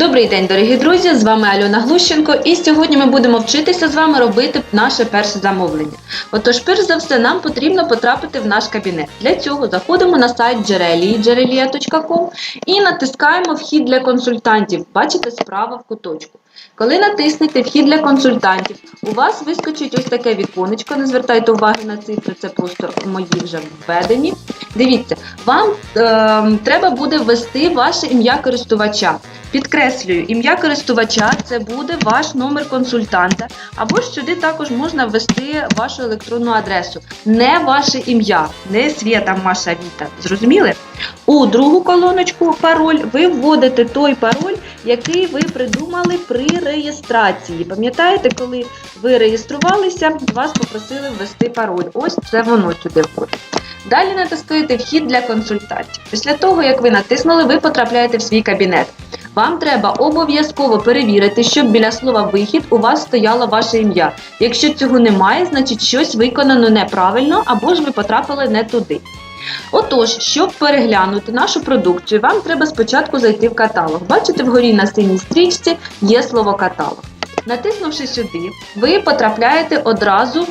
Добрий день, дорогі друзі! З вами Альона Глущенко, і сьогодні ми будемо вчитися з вами робити наше перше замовлення. Отож, перш за все, нам потрібно потрапити в наш кабінет. Для цього заходимо на сайт джерелії джерелія.com і натискаємо вхід для консультантів. Бачите справа в куточку. Коли натиснете вхід для консультантів, у вас вискочить ось таке віконечко. Не звертайте уваги на цифри, це просто мої вже введені. Дивіться, вам е, треба буде ввести ваше ім'я користувача. Підкреслюю, ім'я користувача це буде ваш номер консультанта, або ж сюди також можна ввести вашу електронну адресу. Не ваше ім'я, не Свята Маша Віта. Зрозуміли? У другу колоночку пароль ви вводите той пароль, який ви придумали при реєстрації. Пам'ятаєте, коли ви реєструвалися, вас попросили ввести пароль. Ось це воно сюди входить. Далі натискаєте вхід для консультантів. Після того, як ви натиснули, ви потрапляєте в свій кабінет. Вам треба обов'язково перевірити, щоб біля слова вихід у вас стояло ваше ім'я. Якщо цього немає, значить щось виконано неправильно або ж ви потрапили не туди. Отож, щоб переглянути нашу продукцію, вам треба спочатку зайти в каталог. Бачите, вгорі на синій стрічці є слово каталог. Натиснувши сюди, ви потрапляєте одразу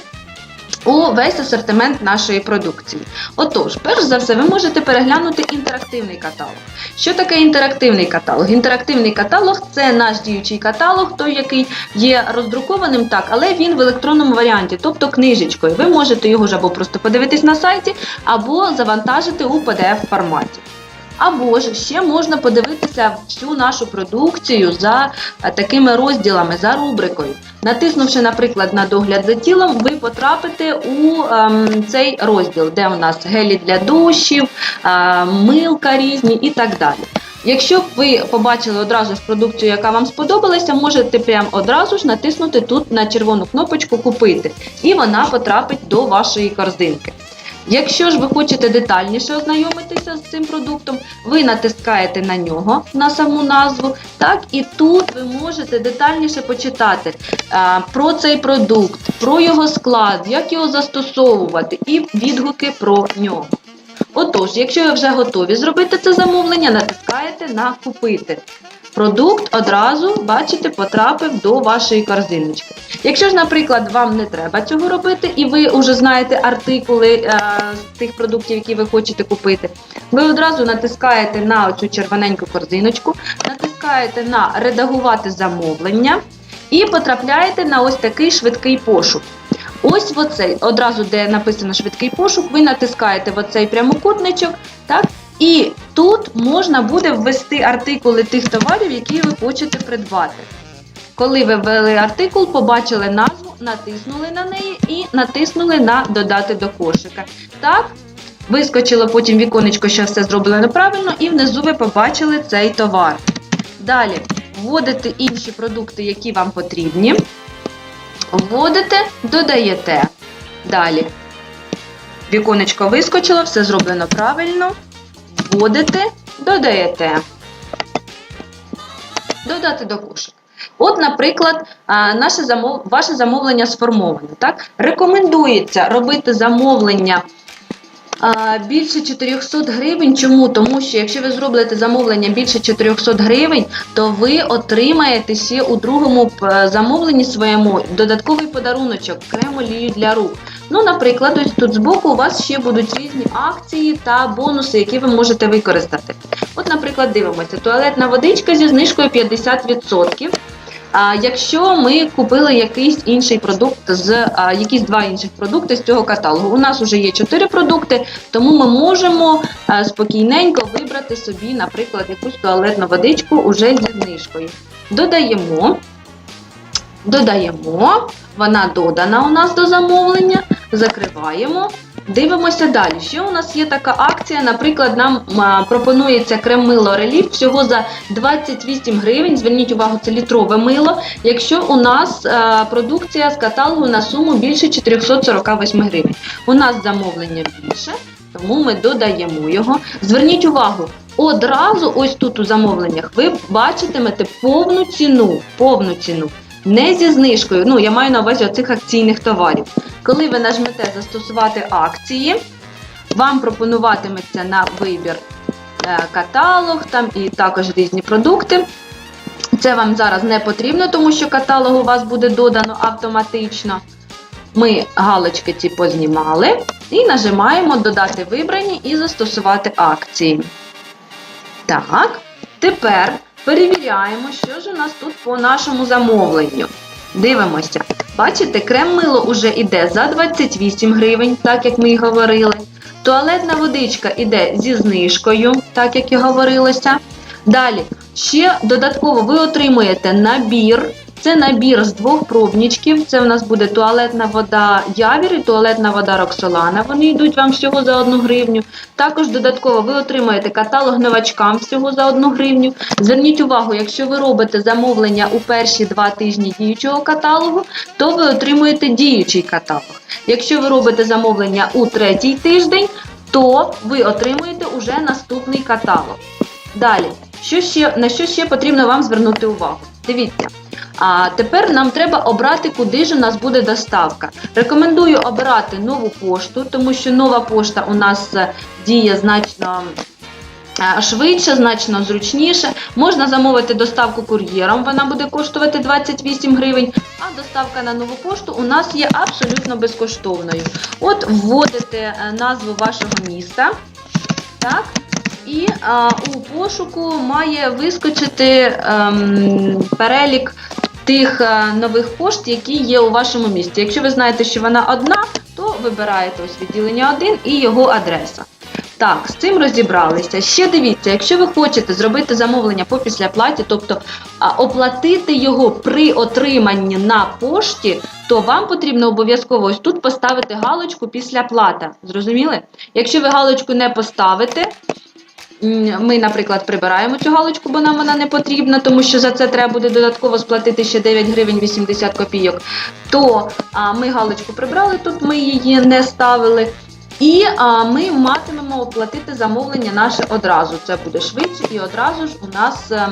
у весь асортимент нашої продукції. Отож, перш за все, ви можете переглянути інтерактивний каталог. Що таке інтерактивний каталог? Інтерактивний каталог це наш діючий каталог, той, який є роздрукованим, так, але він в електронному варіанті, тобто книжечкою. Ви можете його ж або просто подивитись на сайті, або завантажити у PDF форматі. Або ж ще можна подивитися всю нашу продукцію за е, такими розділами, за рубрикою. Натиснувши, наприклад, на догляд за тілом, ви потрапите у ем, цей розділ, де у нас гелі для душів, е, милка різні і так далі. Якщо б ви побачили одразу ж продукцію, яка вам сподобалася, можете прямо одразу ж натиснути тут на червону кнопочку Купити, і вона потрапить до вашої корзинки. Якщо ж ви хочете детальніше ознайомитися з цим продуктом, ви натискаєте на нього, на саму назву, так і тут ви можете детальніше почитати а, про цей продукт, про його склад, як його застосовувати, і відгуки про нього. Отож, якщо ви вже готові зробити це замовлення, натискаєте на Купити. Продукт одразу, бачите, потрапив до вашої корзиночки. Якщо ж, наприклад, вам не треба цього робити, і ви вже знаєте артикули е, тих продуктів, які ви хочете купити, ви одразу натискаєте на цю червоненьку корзиночку, натискаєте на Редагувати замовлення і потрапляєте на ось такий швидкий пошук. Ось в оцей, одразу, де написано швидкий пошук, ви натискаєте в оцей прямокутничок, так? І тут можна буде ввести артикули тих товарів, які ви хочете придбати. Коли ви ввели артикул, побачили назву, натиснули на неї і натиснули на Додати до кошика. Так, вискочило потім віконечко, що все зроблено правильно, і внизу ви побачили цей товар. Далі вводите інші продукти, які вам потрібні. Вводите, додаєте. Далі. Віконечко вискочило, все зроблено правильно. Вводите, додаєте. Додати до кошик. От, наприклад, наше замов... ваше замовлення сформоване. Так? Рекомендується робити замовлення більше 400 гривень. Чому? Тому що якщо ви зробите замовлення більше 400 гривень, то ви отримаєте ще у другому замовленні своєму додатковий подаруночок крем олію для рук. Ну, наприклад, ось тут збоку у вас ще будуть різні акції та бонуси, які ви можете використати. От, наприклад, дивимося, туалетна водичка зі знижкою 50%. А якщо ми купили якийсь інший продукт з а, якісь два інших продукти з цього каталогу, у нас вже є чотири продукти, тому ми можемо а, спокійненько вибрати собі, наприклад, якусь туалетну водичку уже зі знижкою. Додаємо, додаємо, вона додана у нас до замовлення, закриваємо. Дивимося далі. Ще у нас є така акція, наприклад, нам пропонується крем-мило реліф всього за 28 гривень. Зверніть увагу, це літрове мило. Якщо у нас продукція з каталогу на суму більше 448 гривень. У нас замовлення більше, тому ми додаємо його. Зверніть увагу, одразу ось тут у замовленнях ви бачитимете повну ціну, повну ціну. Не зі знижкою, ну я маю на увазі оцих акційних товарів. Коли ви нажмете застосувати акції, вам пропонуватиметься на вибір е, каталог, там і також різні продукти. Це вам зараз не потрібно, тому що каталог у вас буде додано автоматично. Ми галочки ці познімали і нажимаємо Додати вибрані і застосувати акції. Так, тепер перевіряємо, що ж у нас тут по нашому замовленню. Дивимося. Бачите, крем мило уже йде за 28 гривень, так як ми і говорили. Туалетна водичка йде зі знижкою, так як і говорилося. Далі, ще додатково ви отримуєте набір. Це набір з двох пробничків. Це у нас буде туалетна вода Явір і туалетна вода Роксолана. Вони йдуть вам всього за 1 гривню. Також додатково ви отримаєте каталог новачкам всього за 1 гривню. Зверніть увагу, якщо ви робите замовлення у перші два тижні діючого каталогу, то ви отримуєте діючий каталог. Якщо ви робите замовлення у третій тиждень, то ви отримуєте уже наступний каталог. Далі, що ще, на що ще потрібно вам звернути увагу? Дивіться. А тепер нам треба обрати, куди ж у нас буде доставка. Рекомендую обирати нову пошту, тому що нова пошта у нас е, діє значно е, швидше, значно зручніше. Можна замовити доставку кур'єром, вона буде коштувати 28 гривень, а доставка на нову пошту у нас є абсолютно безкоштовною. От вводите е, назву вашого міста. Так, і а, у пошуку має вискочити ем, перелік тих е, нових пошт, які є у вашому місті. Якщо ви знаєте, що вона одна, то вибираєте ось відділення 1 і його адреса. Так, з цим розібралися. Ще дивіться, якщо ви хочете зробити замовлення по післяплаті, тобто оплатити його при отриманні на пошті, то вам потрібно обов'язково ось тут поставити галочку післяплата. Зрозуміли? Якщо ви галочку не поставите, ми, наприклад, прибираємо цю галочку, бо нам вона не потрібна, тому що за це треба буде додатково сплатити ще 9 гривень 80 копійок. То а, ми галочку прибрали, тут ми її не ставили. І а, ми матимемо оплатити замовлення наше одразу. Це буде швидше, і одразу ж у нас е,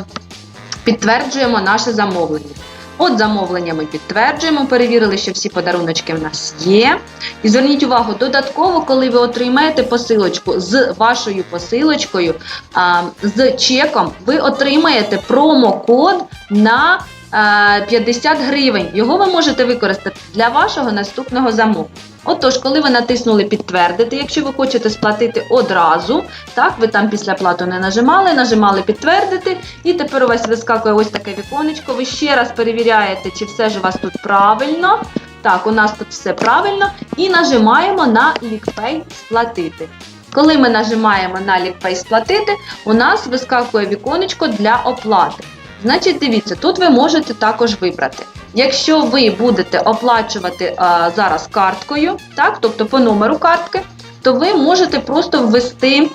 підтверджуємо наше замовлення. От замовлення ми підтверджуємо, перевірили, що всі подаруночки в нас є. І зверніть увагу, додатково, коли ви отримаєте посилочку з вашою посилочкою, а, з чеком, ви отримаєте промокод на 50 гривень. Його ви можете використати для вашого наступного замовлення. Отож, коли ви натиснули підтвердити, якщо ви хочете сплатити одразу, так, ви там після плату не нажимали, нажимали підтвердити, і тепер у вас вискакує ось таке віконечко. Ви ще раз перевіряєте, чи все ж у вас тут правильно. Так, у нас тут все правильно. І нажимаємо на LickPay сплатити. Коли ми нажимаємо на LickPay сплатити, у нас вискакує віконечко для оплати. Значить, дивіться, тут ви можете також вибрати. Якщо ви будете оплачувати а, зараз карткою, так, тобто по номеру картки, то ви можете просто ввести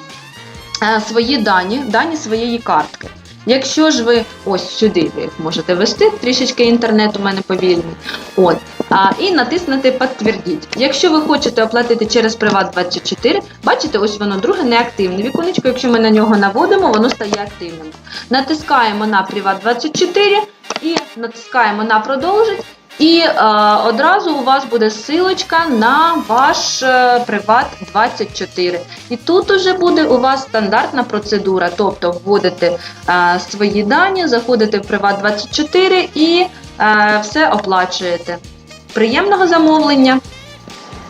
а, свої дані, дані своєї картки. Якщо ж ви ось сюди ви їх можете ввести, трішечки інтернет у мене повільний. От, і натиснути Підтвердіть. Якщо ви хочете оплатити через Приват24, бачите, ось воно друге неактивне віконечко. Якщо ми на нього наводимо, воно стає активним. Натискаємо на Приват24 і натискаємо на продовжить. І е, одразу у вас буде силочка на ваш е, Приват 24. І тут уже буде у вас стандартна процедура, тобто вводите е, свої дані, заходите в Приват 24 і е, все оплачуєте. Приємного замовлення!